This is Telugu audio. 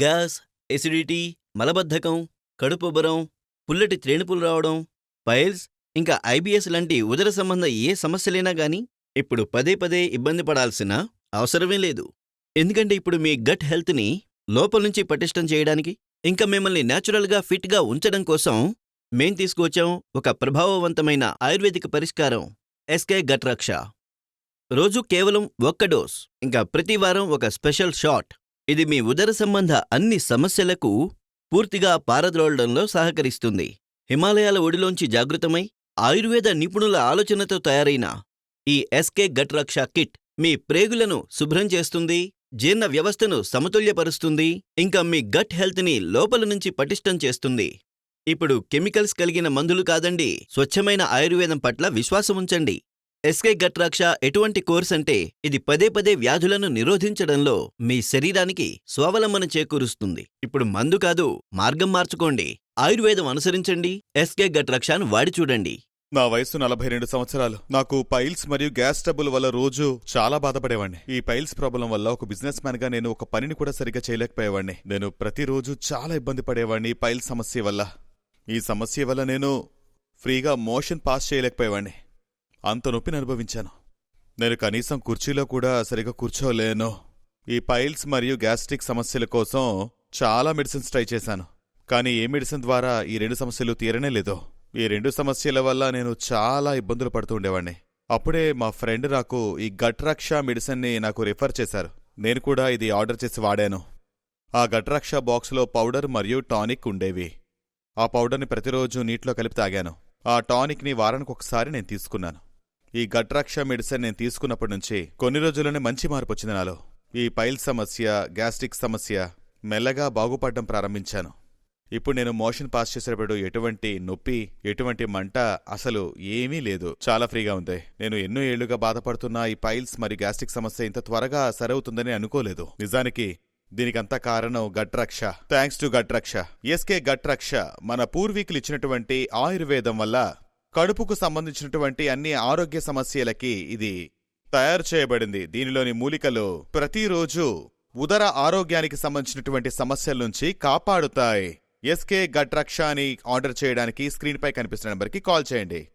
గ్యాస్ ఎసిడిటీ మలబద్ధకం కడుపుబ్బరం పుల్లటి త్రేణుపులు రావడం పైల్స్ ఇంకా ఐబిఎస్ లాంటి ఉదర సంబంధ ఏ సమస్యలైనా గాని ఇప్పుడు పదే పదే ఇబ్బంది పడాల్సిన అవసరమే లేదు. ఎందుకంటే ఇప్పుడు మీ గట్ హెల్త్ని లోపల నుంచి పటిష్టం చేయడానికి ఇంకా మిమ్మల్ని న్యాచురల్గా ఫిట్గా ఉంచడం కోసం మేం తీసుకువచ్చాం ఒక ప్రభావవంతమైన ఆయుర్వేదిక పరిష్కారం ఎస్కే గట్ రక్ష. రోజు కేవలం ఒక్క డోస్ ఇంకా ప్రతి వారం ఒక స్పెషల్ షాట్. ఇది మీ ఉదర సంబంధ అన్ని సమస్యలకు పూర్తిగా పారద్రోలడంలో సహకరిస్తుంది. హిమాలయాల ఒడిలోంచి జాగృతమై ఆయుర్వేద నిపుణుల ఆలోచనతో తయారైన ఈ ఎస్కే గట్ రక్ష కిట్ మీ ప్రేగులను శుభ్రం చేస్తుంది జీర్ణ వ్యవస్థను సమతుల్యపరుస్తుంది ఇంకా మీ గట్ హెల్త్ని లోపల నుంచి పటిష్టం చేస్తుంది. ఇప్పుడు కెమికల్స్ కలిగిన మందులు కాదండి స్వచ్ఛమైన ఆయుర్వేదం పట్ల విశ్వాసం ఉంచండి ఎస్కే గట్ రక్ష ఎటువంటి కోర్స్ అంటే ఇది పదే పదే వ్యాధులను నిరోధించడంలో మీ శరీరానికి స్వావలంబన చేకూరుస్తుంది. ఇప్పుడు మందు కాదు మార్గం మార్చుకోండి. ఆయుర్వేదం అనుసరించండి ఎస్కే గట్ రక్షను వాడి చూడండి. నా వయసు నలభై రెండు సంవత్సరాలు. నాకు పైల్స్ మరియు గ్యాస్ ట్రబుల్ వల్ల రోజు చాలా బాధపడేవాడిని ఈ పైల్స్ ప్రాబ్లం వల్ల ఒక బిజినెస్ మ్యాన్గా నేను ఒక పనిని కూడా సరిగ్గా చేయలేకపోయేవాడిని నేను ప్రతిరోజు చాలా ఇబ్బంది పడేవాడిని ఈ పైల్స్ సమస్య వల్ల. ఈ సమస్య వల్ల నేను ఫ్రీగా మోషన్ పాస్ చేయలేకపోయేవాడిని అంత నొప్పిని అనుభవించాను. నేను కనీసం కుర్చీలో కూడా సరిగా కూర్చోలేను. ఈ పైల్స్ మరియు గ్యాస్ట్రిక్ సమస్యల కోసం చాలా మెడిసిన్స్ ట్రై చేశాను. కానీ ఏ మెడిసిన్ ద్వారా ఈ రెండు సమస్యలు తీరనే లేదో. ఈ రెండు సమస్యల వల్ల నేను చాలా ఇబ్బందులు పడుతూ ఉండేవాణ్ణి. అప్పుడే మా ఫ్రెండ్ నాకు ఈ గట్రక్ష మెడిసిన్ని నాకు రిఫర్ చేశారు. నేను కూడా ఇది ఆర్డర్ చేసి వాడాను. ఆ గట్రక్ష బాక్స్లో పౌడర్ మరియు టానిక్ ఉండేవి. ఆ పౌడర్ని ప్రతిరోజు నీటిలో కలిపి తాగాను. ఆ టానిక్ని వారానికి ఒకసారి నేను తీసుకున్నాను. ఈ గట్రాక్ష మెడిసిన్ నేను తీసుకున్నప్పటి నుంచి కొన్ని రోజుల్లోనే మంచి మార్పు వచ్చింది నాలో. ఈ పైల్ సమస్య గ్యాస్ట్రిక్ సమస్య మెల్లగా బాగుపడడం ప్రారంభించాను. ఇప్పుడు నేను మోషన్ పాస్ చేసేటప్పుడు ఎటువంటి నొప్పి ఎటువంటి మంట అసలు ఏమీ లేదు. చాలా ఫ్రీగా ఉంది. నేను ఎన్నో ఏళ్ళుగా బాధపడుతున్న ఈ పైల్స్ మరి గ్యాస్ట్రిక్ సమస్య ఇంత త్వరగా సరవుతుందని అనుకోలేదు. నిజానికి దీనికంతా కారణం Gutraksha. Thanks to Gutraksha. SK Gutraksha మన పూర్వీకులు ఇచ్చినటువంటి ఆయుర్వేదం వల్ల కడుపుకు సంబంధించినటువంటి అన్ని ఆరోగ్య సమస్యలకి ఇది తయారు చేయబడింది. దీనిలోని మూలికలు ప్రతిరోజు ఉదర ఆరోగ్యానికి సంబంధించినటువంటి సమస్యల నుంచి కాపాడుతాయి. ఎస్కే గట్ రక్ష అని ఆర్డర్ చేయడానికి స్క్రీన్పై కనిపిస్తున్న నెంబర్కి కాల్ చేయండి.